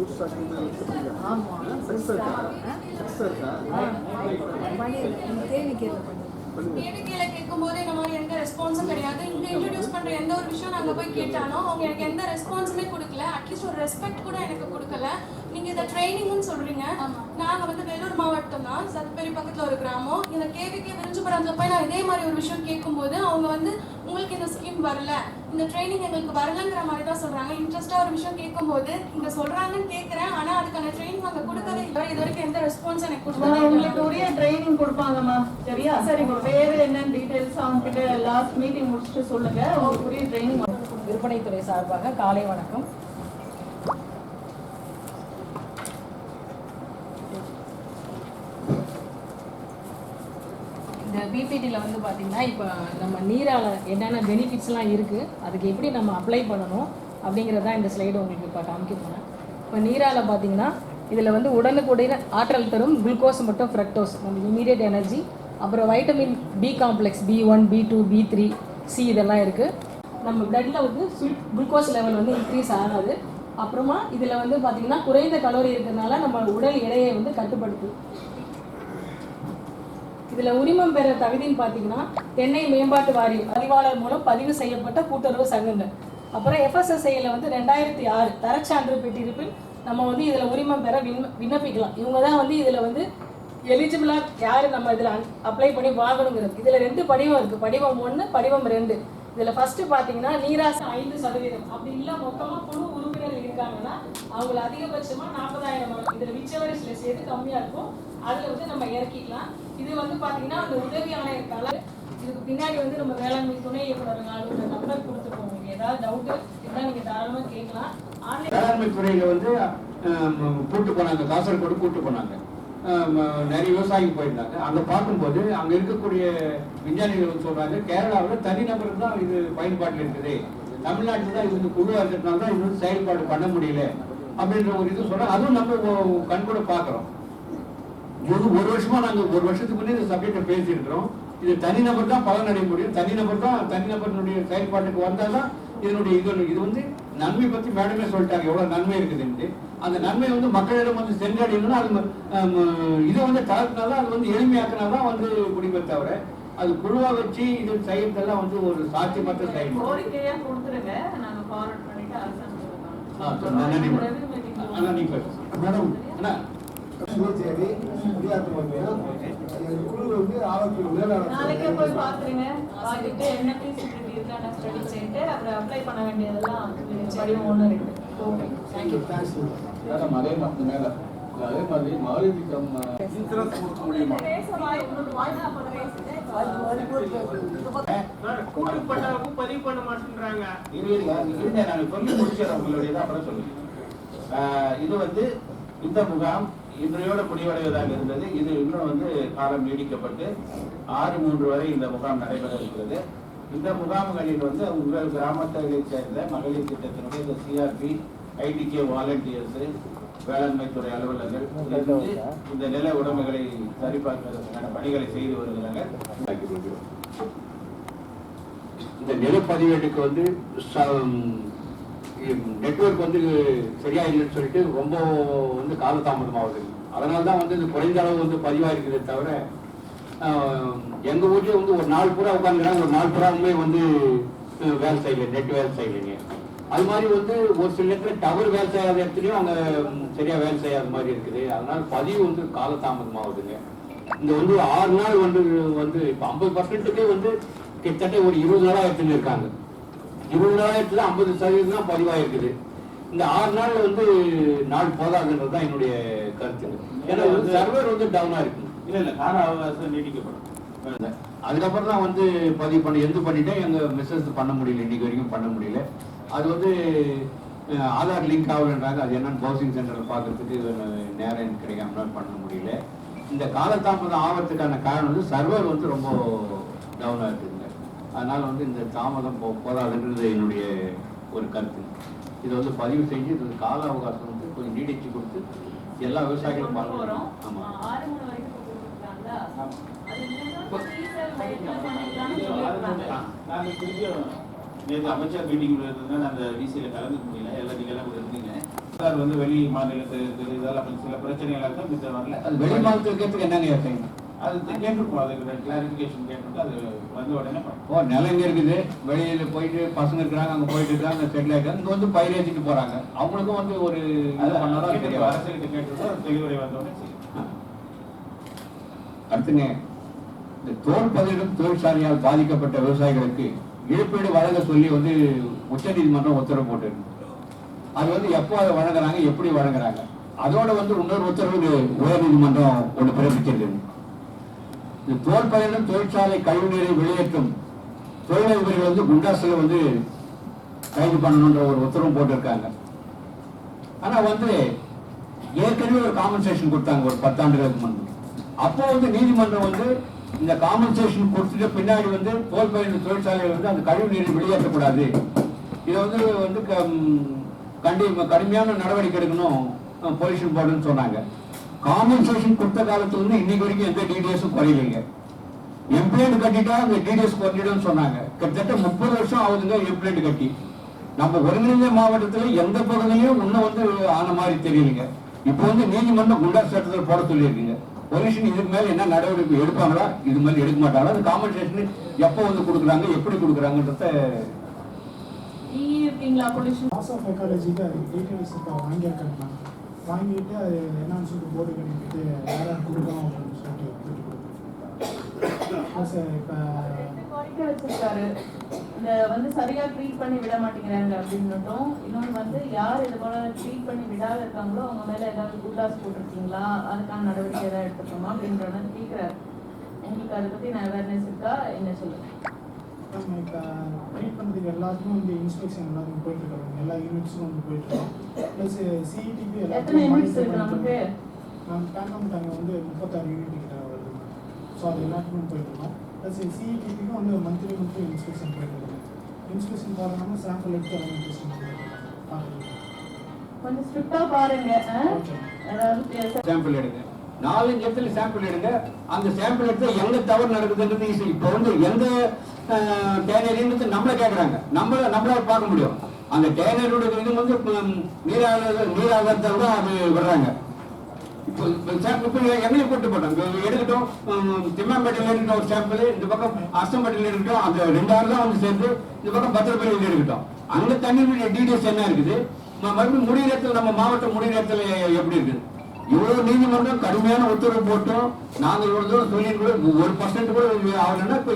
Fruits சாப்பிட்டு ஆமாம் பெருசாக இருக்கா பெருசாக இருக்கா பண்ணியிருக்கேன் இந்த மாதிரி எந்த ரெஸ்பான்ஸும் கிடையாது. இங்க இன்ட்ரடியூஸ் பண்ற எந்த ஒரு விஷயம் நாங்க போய் கேட்டாலும் அவங்க எனக்கு எந்த ரெஸ்பான்ஸுமே கொடுக்கல. அட்லீஸ்ட் ஒரு ரெஸ்பெக்ட் கூட எனக்கு கொடுக்கல. நீங்க இதை ட்ரைனிங்னு சொல்றீங்க. நாங்க வந்து வேலூர் மாவட்டம் தான் சத்பேரி பக்கத்துல ஒரு கிராமம். இந்த கேவிகே விரிஞ்சுபுரத்துல போய் நான் இதே மாதிரி ஒரு விஷயம் கேட்கும்போது அவங்க வந்து உங்களுக்கு இந்த ஸ்கீம் வரல. இந்த ட்ரைனிங் எங்களுக்கு வரலங்கிற மாதிரி தான் சொல்றாங்க இன்ட்ரெஸ்டா ஒரு விஷயம் கேட்கும்போது இங்க சொல்றாங்கன்னு கேட்கறேன். ஆனா அதுக்கான ட்ரைனிங் நாங்க கொடுக்கவே இல்லை. இது வரைக்கும் எந்த ரெஸ்பான்ஸ் எனக்கு நான் உங்களுக்கு உரிய ட்ரைனிங் கொடுப்பாங்கம்மா சரியா? சரி உங்க பேரு என்னன்னு டீடைல்ஸ் அவங்க கிட்ட லாஸ்ட் மீட்டிங் முடிச்சுட்டு சொல்லுங்க. உங்களுக்கு உரிய ட்ரைனிங் விற்பனைத்துறை சார்பாக காலை வணக்கம். பிபிடியில் வந்து பார்த்திங்கன்னா இப்போ நம்ம நீரால் என்னென்ன பெனிஃபிட்ஸ்லாம் இருக்குது அதுக்கு எப்படி நம்ம அப்ளை பண்ணணும் அப்படிங்கிறது தான் இந்த ஸ்லைடு உங்களுக்கு இப்போ காமிக்க போனேன் இப்போ நீரால் பார்த்தீங்கன்னா இதில் வந்து உடனுக்குடைய ஆற்றல் தரும் குளுக்கோஸ் மற்றும் ஃப்ரக்டோஸ் நம்ம இமீடியட் எனர்ஜி அப்புறம் vitamin B complex B one B two B three C இதெல்லாம் இருக்குது நம்ம பிளட்டில் வந்து குளுக்கோஸ் லெவல் வந்து இன்க்ரீஸ் ஆகாது. அப்புறமா இதில் வந்து பார்த்திங்கன்னா குறைந்த கலோரி இருக்கிறதுனால நம்ம உடல் எடையை வந்து கட்டுப்படுத்தும். இதுல உரிமம் பெற தகுதின்னு பாத்தீங்கன்னா தென்னை மேம்பாட்டு வாரியம் பதிவாளர் மூலம் பதிவு செய்யப்பட்ட கூட்டுறவு சங்கங்கள். அப்புறம் எஃப்எஸ்எஸ்ஐயில் வந்து ரெண்டாயிரத்தி ஆறு தரச்சான்று பெற்றிருப்பில் நம்ம வந்து இதில் உரிமம் பெற விண் விண்ணப்பிக்கலாம். இவங்க தான் வந்து இதில் வந்து எலிஜிபிளாக யார் நம்ம இதில் அப்ளை பண்ணி வாங்கணுங்கிறது. இதில் ரெண்டு படிவம் இருக்குது படிவம் ஒன்று படிவம் ரெண்டு. இதில் ஃபஸ்ட்டு பார்த்தீங்கன்னா நீராசை ஐந்து சதவீதம். அப்படி இல்லை மொத்தமாக குழு உறுப்பினர் இருக்காங்கன்னா அவங்கள அதிகபட்சமாக நாற்பதாயிரம் இதில் விச்சவரிசில சேர்த்து கம்மியாக இருக்கும். அதில் வந்து நம்ம இறக்கிக்கலாம். இது வந்து பாத்தீங்கன்னா அந்த உதவி ஆணையர் கல இதுக்கு பின்னாடி வந்து நம்ம வேளாண்மை துணை இயக்குனர் அலுவலர் நம்பர் கொடுத்துருக்கோம். உங்களுக்கு ஏதாவது டவுட் இருந்தா நீங்க தாராளமா கேட்கலாம். ஆன்லைன் வேளாண்மை துறையில வந்து ஆம், கூட்டு போனாங்க. காசர்கோடு கூட்டு போனாங்க. நிறைய விவசாயிகள் போயிருந்தாங்க. அங்கே பார்க்கும்போது அங்கே இருக்கக்கூடிய விஞ்ஞானிகள் வந்து சொல்றாங்க கேரளாவில் தனிநபருக்கு தான் இது பயன்பாட்டில் இருக்குது. தமிழ்நாட்டில் தான் இது வந்து குழுவா இருக்கிறதுனால தான் இது வந்து செயல்பாடு பண்ண முடியல. அப்படின்ற ஒரு இது சொல்றாங்க. அதுவும் நம்ம கண்கூட பார்க்குறோம். ஒரு ஒரு வருஷமா நாங்க ஒரு வருஷத்துக்கு முன்னே இந்த சப்ஜெக்டை பேசியிருக்கிறோம் இது தனிநபர் தான் பலனடைய முடியும். தனிநபர் தான் தனிநபர்களுடைய செயல்பாட்டுக்கு வந்தாதான் இதனுடைய இது இது வந்து நன்மை பத்தி மேடமே சொல்லிட்டாங்க. எவ்வளவு நன்மை இருக்குதுன்ட்டு. அந்த நன்மை வந்து மக்களிடம் வந்து சென்றடையணும்னா அது இதை வந்து தளர்த்தினால அது வந்து எளிமையாக்கினாதான் வந்து முடியுமே தவிர அது குழுவா வச்சு இது செய்யறதெல்லாம் வந்து ஒரு சாத்தியமற்ற செயல் நன்றி மேடம். மேடம் அண்ணா சிவச்சேரி குடியாத்த மந்திரம் குழு வந்து ஆரோக்கிய நாளைக்கே போய் மேலாளர் பாத்துருங்க பார்த்துட்டு என்ன ஃபீஸிபிலிட்டி இருக்கான ஸ்டடி செய்யிட்டு அப்புறம் அப்ளை பண்ண வேண்டியதெல்லாம் படிவம் ஒன்று இருக்கு. ஓகே தேங்க்யூ தேங்க்ஸ் மேடம் அதே மாதிரி மேல. அதே மாதிரி மாருதி கம் இன்சூரன்ஸ் கொடுக்க முடியுமா? கூட்டு பண்ணாவும் பதிவு பண்ண மாட்டேன்றாங்க. இல்ல, இருங்க, நான் சொல்லி உங்களுடைய அப்புறம் சொல்லுங்க. ஆஹ் இது வந்து இந்த முகாம் இன்றையோடு முடிவடைவதாக இருந்தது. இது இன்னும் வந்து காலம் நீடிக்கப்பட்டு ஆறு மூன்று வரை இந்த முகாம் நடைபெற இருக்கிறது. இந்த முகாம்களில் வந்து உங்கள் கிராமத்தை சேர்ந்த மகளிர் திட்டத்தினுடைய இந்த சிஆர்பி ஐடிகே வாலண்டியர்ஸ் வேளாண்மை துறை அலுவலர்கள் இந்த நில உடைமைகளை சரிபார்ப்பதற்கான பணிகளை செய்து வருகிறாங்க இந்த நிலப்பதிவேட்டுக்கு வந்து நெட்ஒர்க் வந்து சரியா இல்லைன்னு சொல்லிட்டு ரொம்ப வந்து காலதாமதமாகுது. அதனால தான் வந்து இது குறைந்த அளவு வந்து பதிவாக இருக்குதே தவிர எங்கள் ஊர்லேயும் வந்து ஒரு நாள் பூரா உட்காந்துக்கிறாங்க ஒரு நாள் பூராவுமே வந்து வேலை செய்யல நெட் வேலை செய்யலைங்க. அது மாதிரி வந்து ஒரு சில இடத்துல டவர் வேலை செய்யாத இடத்துலையும் அங்கே சரியாக வேலை செய்யாத மாதிரி இருக்குது. அதனால பதிவு வந்து காலதாமதமாகுதுங்க. இந்த வந்து ஆறு நாள் வந்து வந்து இப்போ ஐம்பது பர்சன்ட்டுக்கே வந்து கிட்டத்தட்ட ஒரு இருபது நாளாக எடுத்துன்னு இருக்காங்க. இருபது நாளாயிரத்துல ஐம்பது சதவீதம் தான் பதிவாயிருக்குது. இந்த ஆறு நாள்ல வந்து நாள் போதாதுன்றது தான் என்னுடைய கருத்து. ஏன்னா சர்வர் வந்து டவுனா இருக்கு. இல்ல இல்ல கால அவகாசம் நீடிக்கப்படும் அதுக்கப்புறம் தான் வந்து பதிவு பண்ணி எந்த பண்ணிட்டேன் எங்க மெசேஜ் பண்ண முடியல இன்னைக்கு வரைக்கும் பண்ண முடியல. அது வந்து ஆதார் லிங்க் ஆகலன்றாங்க. அது என்னன்னு பவுசிங் சென்டர்ல பார்க்கறதுக்கு நேரம் எனக்கு கிடைக்காம பண்ண முடியல. இந்த காலதாமதம் ஆகிறதுக்கான காரணம் வந்து சர்வர் வந்து ரொம்ப டவுனா இருக்குதுங்க அதனால வந்து இந்த தாமதம் போ போதாதுன்றது என்னுடைய ஒரு கருத்து. இதை வந்து பதிவு செஞ்சு இது கால அவகாசம் வந்து கொஞ்சம் நீடிச்சு கொடுத்து எல்லா விவசாயிகளும் கொண்டு போறோம். ஆமா. ஆறு மணி வரைக்கும் கொடுத்துருக்காங்களா அது இல்லைன்னா டீசல் ரேட்ல பண்ணிக்கலாம்னு சொல்லியிருக்காங்க. நாங்க திருப்பியும் நேற்று அமைச்சர் மீட்டிங் இருந்ததுனால அந்த விசியில கலந்துக்க முடியல. எல்லாம் நீங்க எல்லாம் கூட இருந்தீங்க. சார் வந்து வெளி மாநிலத்துக்கு இதெல்லாம் கொஞ்சம் சில பிரச்சனைகள் இருக்கு மிச்சம் வரல. அது வெளி மாநிலத்தில் இருக்கிறதுக்கு என்னங்க செய்யணும் அது கேட்டிருக்கோம் அதுக்கு கிளாரிஃபிகேஷன் கேட்டிருக்கு அது வந்த உடனே ஓ நிலம் இருக்குது? வெளியில போயிட்டு பசங்க இருக்கிறாங்க அங்க போயிட்டு இருக்காங்க செட்டில் ஆயிருக்காங்க இங்க வந்து பயிர் ஏற்றிட்டு போறாங்க. அவங்களுக்கும் வந்து ஒரு இது கேட்டிருக்கோம் தெரியும் அரசுகிட்ட கேட்டிருக்கோம் தெளிவுரை அடுத்துங்க இந்த தோல் பதனிடும் தொழிற்சாலையால் பாதிக்கப்பட்ட விவசாயிகளுக்கு இழப்பீடு வழங்க சொல்லி வந்து உச்சநீதிமன்றம் உத்தரவு போட்டிருக்கு. அது வந்து எப்போ அதை வழங்குறாங்க எப்படி வழங்குறாங்க? அதோட வந்து இன்னொரு உத்தரவு உயர்நீதிமன்றம் ஒன்று பிறப்பிச்சிருக்கு தோல் பதனிடும் தொழிற்சாலை கழிவுநீரை வெளியேற்றும். தொழிலதிபர்கள் வந்து குண்டாசில் வந்து கைது பண்ணணுன்ற ஒரு உத்தரவு போட்டிருக்காங்க. ஆனால் வந்து ஏற்கனவே ஒரு காம்பன்சேஷன் கொடுத்தாங்க ஒரு பத்தாண்டுகளுக்கு முன்பு. அப்போ வந்து நீதிமன்றம் வந்து இந்த காம்பன்சேஷன் கொடுத்துட்டு பின்னாடி வந்து தோல் பயிர் தொழிற்சாலைகள் வந்து அந்த கழிவு நீரை வெளியேற்றக்கூடாது. இதை வந்து வந்து க- கண்டி கடுமையான நடவடிக்கை எடுக்கணும் பொல்யூஷன் போர்டுன்னு சொன்னாங்க. காம்பன்சேஷன் கொடுத்த காலத்துல இருந்து இன்னைக்கு வரைக்கும் எந்த டீடைல்ஸும் குறையலைங்க. எம்ப்ளாய்டு கட்டிட்டா அந்த டீடைல்ஸ் குறைஞ்சிடும்னு சொன்னாங்க. கிட்டத்தட்ட முப்பது வருஷம் ஆகுதுங்க எம்ப்ளாய்டு கட்டி. நம்ம ஒருங்கிணைந்த மாவட்டத்துல எந்த பகுதியிலும் இன்னும் வந்து ஆன மாதிரி தெரியலைங்க. இப்போ வந்து நீதிமன்றம் குண்டர் சட்டத்தில் போட சொல்லியிருக்கீங்க. பொல்யூஷன் இதுக்கு மேல என்ன நடவடிக்கை எடுப்பாங்களா? இது மாதிரி எடுக்க மாட்டாங்களா? அந்த காம்பன்சேஷன் எப்போ வந்து கொடுக்குறாங்க? எப்படி கொடுக்குறாங்கன்றத இருக்கீங்களா அது இப்போ வாங்கியிருக்காங்க வாங்கிட்டு அது என்னன்னு சொல்லிட்டு போர்டு கட்டிக்கிட்டு யார் யார் கொடுக்கணும் அப்படின்னு சொல்லிட்டு சார் இப்போ வச்சிருக்காரு. இந்த வந்து சரியா ட்ரீட் பண்ணி விட மாட்டேங்கிறாங்க அப்படின்னுட்டும். இன்னொன்று வந்து யார் இது போல ட்ரீட் பண்ணி விடாத இருக்காங்களோ அவங்க மேல ஏதாவது கூட்டாஸ் போட்டிருக்கீங்களா? அதுக்கான நடவடிக்கை ஏதாவது எடுத்துக்கோமா அப்படின்றத கேட்குறாரு உங்களுக்கு அதை பத்தி நான் அவேர்னஸ் இருக்கா? என்ன சொல்லுங்க. நம்ம இப்போ ட்ரீட் பண்ணுறதுக்கு எல்லாத்துக்கும் வந்து இன்ஸ்பெக்ஷன் எல்லாத்துக்கும் போயிட்டு இருக்காங்க எல்லா யூனிட்ஸும் வந்து போயிட்டு இருக்கோம். ப்ளஸ் சிஇடிபி எத்தனை யூனிட்ஸ் இருக்கு நமக்கு? நம்ம பேங்காம் வந்து முப்பத்தாறு யூனிட் கிட்ட வருது ஸோ அது எல்லாத்துக்கும் போயிட்டு இருக்கோம். ப்ளஸ் சிஇடிபிக்கும் வந்து மந்த்லி மந்த்லி இன்ஸ்பெக்ஷன் போயிட்டு இருக்கோம். இன்ஸ்பெக்ஷன் போகிறோம்னா சாம்பிள் எடுத்து எல்லாம் டெஸ்ட் பண்ணுறோம் கொஞ்சம் ஸ்ட்ரிக்டா பாருங்க சாம்பிள் எடுங்க. நாலஞ்சு இடத்துல சாம்பிள் எடுங்க. அந்த சாம்பிள் எடுத்து எங்க தவறு நடக்குதுன்றது இப்போ வந்து எந்த டேனரின்றது நம்மள கேட்குறாங்க நம்மள நம்மளால பார்க்க முடியும். அந்த டேனரோட இது வந்து ம், நீராக நீராகத்தை தான் அது விடுறாங்க. இப்போ இப்போ சாம்பிள் இப்போ கூட்டு போட்டோம். எடுக்கட்டும் ம், திம்மாம்பேட்டையில் எடுக்கட்டும் ஒரு சாம்பிள் இந்த பக்கம் அஸ்தம்பேட்டையில் இருக்கட்டும் அந்த ரெண்டு தான் வந்து சேர்ந்து இந்த பக்கம் பத்திரப்பள்ளியில் எடுக்கட்டும். அங்க தண்ணியுடைய டீடைல்ஸ் என்ன இருக்குது? மறுபடியும் முடிகிற இடத்துல நம்ம மாவட்டம் முடிகிற இடத்துல எப்படி இருக்குது? இவ்வளவு நீதிமன்றம் கடுமையான உத்தரவு போட்டோம். நாங்கள் இவ்வளவு தூரம் சொல்லி கூட ஒரு பர்சன்ட் கூட இது ஆகலைன்னா இப்போ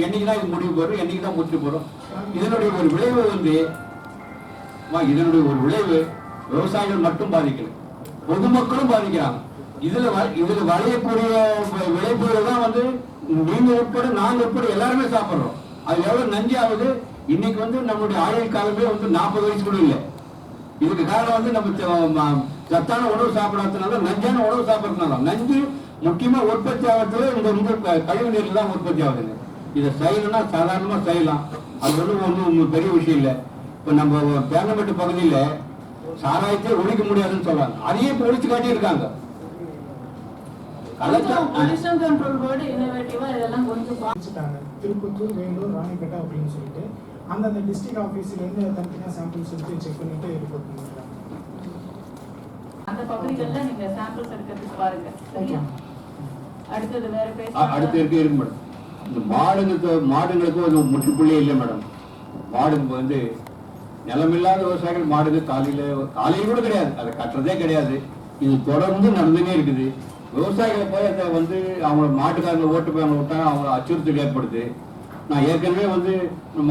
என்னைக்கு தான் இது முடிவு போறோம் என்னைக்கு தான் முடிச்சு போறோம் இதனுடைய ஒரு விளைவு வந்து இதனுடைய ஒரு விளைவு விவசாயிகள் மட்டும் பாதிக்கல. பொதுமக்களும் பாதிக்கிறாங்க. இதுல இதுல வளையக்கூடிய வி- விளைபொருள் தான் வந்து நீங்க உட்பட நாங்க உட்பட எல்லாருமே சாப்பிடுறோம். அது எவ்வளவு நஞ்சு ஆகுது? இன்னைக்கு வந்து நம்மளுடைய ஆயுள் காலமே வந்து நாற்பது வயசு கூட இல்லை. இதுக்கு காரணம் வந்து நம்ம சத்தான உணவு சாப்பிடாததுனால நஞ்சான உணவு சாப்பிட்றதுனால நஞ்சு முக்கியமா உற்பத்தி ஆகிறதுல இந்த வந்து கழிவு நீர் தான் உற்பத்தி ஆகுதுங்க. இதை செய்யணும்னா சாதாரணமா செய்யலாம். அது ஒன்றும் ஒன்றும் பெரிய விஷயம் இல்லை. இப்போ நம்ம பேங்கம்பட்டு பகுதியில சாராயத்தை ஒழிக்க முடியாதுன்னு சொல்றாங்க. அதையே இப்போ ஒழிச்சு காட்டியிருக்காங்க. திருப்பத்தூர் வேலூர் ராணிப்பேட்டை அப்படின்னு சொல்லிட்டு அந்தந்த டிஸ்ட்ரிக்ட் ஆஃபீஸ்லேருந்து தனித்தனியாக சாம்பிள்ஸ் எடுத்து செக் பண்ணிட்டு ரிப்போர்ட் பண்ணிடுறாங்க அந்த பகுதிகள்ல நீங்க சாம்பிள்ஸ் எடுக்கிறதுக்கு பாருங்க சரியா? அடுத்தது வேற பேச அடுத்து இருக்கு இருக்கு மேடம் இந்த மாடுங்களுக்கு மாடுங்களுக்கு ஒரு முற்றுப்புள்ளியே இல்லை மேடம் மாடுங்க வந்து நிலமில்லாத விவசாயிகள் மாடுங்க காலையில காலையில் கூட கிடையாது. அதை கட்டுறதே கிடையாது. இது தொடர்ந்து நடந்துனே இருக்குது. விவசாயிகளை போய் அதை வந்து அவங்க மாட்டுக்காரங்க ஓட்டு போய் அவங்க விட்டாங்க அவங்க அச்சுறுத்தல் ஏற்படுது. நான் ஏற்கனவே வந்து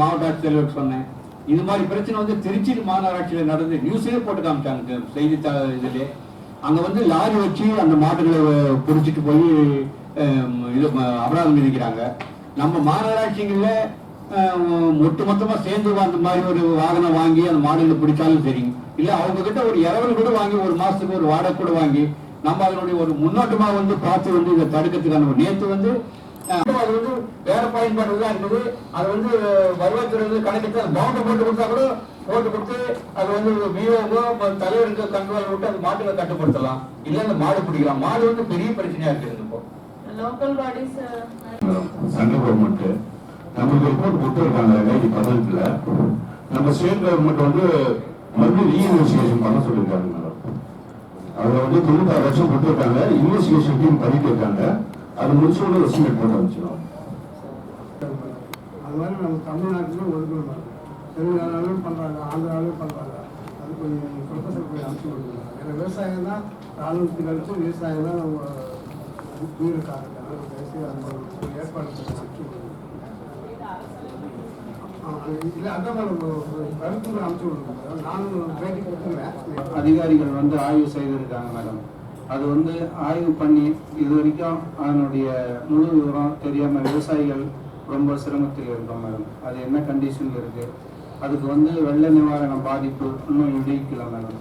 மாவட்ட ஆட்சித்தலைவருக்கு சொன்னேன். இது மாதிரி பிரச்சனை வந்து திருச்சி மாநகராட்சியில் நடந்து நியூஸே போட்டு காமிச்சாங்க செய்தித்தா இதில் அங்கே வந்து லாரி வச்சு அந்த மாடுகளை பிடிச்சிட்டு போய் இது அபராதம் விதிக்கிறாங்க. நம்ம மாநகராட்சிகளில் ஒட்டு மொத்தமாக சேர்ந்து அந்த மாதிரி ஒரு வாகனம் வாங்கி அந்த மாடுகளை பிடிச்சாலும் சரி இல்லை அவங்க கிட்ட ஒரு இரவல் கூட வாங்கி ஒரு மாதத்துக்கு ஒரு வாடகை கூட வாங்கி நம்ம அதனுடைய ஒரு முன்னோட்டமாக வந்து பார்த்து வந்து இதை தடுக்கிறதுக்கான ஒரு நேற்று வந்து அது வந்து வேற பயன்பாடு தான் இருக்குது அது வந்து வருவாய்த்துறை வந்து கணக்கிட்டு அது பவுண்டை போட்டு கொடுத்தா கூட போட்டு கொடுத்து அது வந்து விஓவோ தலைவருக்கு கண்ட்ரோல் விட்டு அது மாட்டுகளை கட்டுப்படுத்தலாம் இல்ல அந்த மாடு பிடிக்கலாம் மாடு வந்து பெரிய பிரச்சனையா இருக்குது இப்போ லோக்கல் பாடிஸ் சென்ட்ரல் கவர்மெண்ட் நமக்கு ரிப்போர்ட் கொடுத்துருக்காங்க ரெண்டாயிரத்தி பதினெட்டுல நம்ம ஸ்டேட் கவர்மெண்ட் வந்து மறுபடியும் ரீஇன்வெஸ்டிகேஷன் பண்ண சொல்லியிருக்காங்க மேடம் அதில் வந்து தொண்ணூத்தாறு லட்சம் கொடுத்துருக்காங்க. இன்வெஸ்டிகேஷன் டீம் பண்ணிட்டு இருக்காங்க அது முடிச்ச உடனே எஸ்டிமேட் போட்டு வந்துச்சிடும் அது மாதிரி நம்ம தமிழ்நாட்டிலும் ஒதுக்கணும் தெலுங்கானாலும் பண்ணுறாங்க ஆந்திராவிலும் பண்ணுறாங்க அது கொஞ்சம் ப்ரொஃபஸர் போய் அனுப்பிச்சு கொடுக்கணும் ஏன்னா விவசாயம் தான் ராணுவத்தை கழிச்சு விவசாயம் தான் நம்ம உயிர் காரணம் அந்த ஏற்பாடு பண்ணி அனுப்பிச்சு கொடுக்கணும் அதிகாரிகள் வந்து ஆய்வு செய்திருக்காங்க மேடம். அது வந்து ஆய்வு பண்ணி இது வரைக்கும் அதனுடைய முழு விவரம் தெரியாமல் விவசாயிகள் ரொம்ப சிரமத்தில் இருக்கோம் மேடம். அது என்ன கண்டிஷன் இருக்குது அதுக்கு வந்து வெள்ள நிவாரண பாதிப்பு இன்னும் இடிக்கல மேடம்.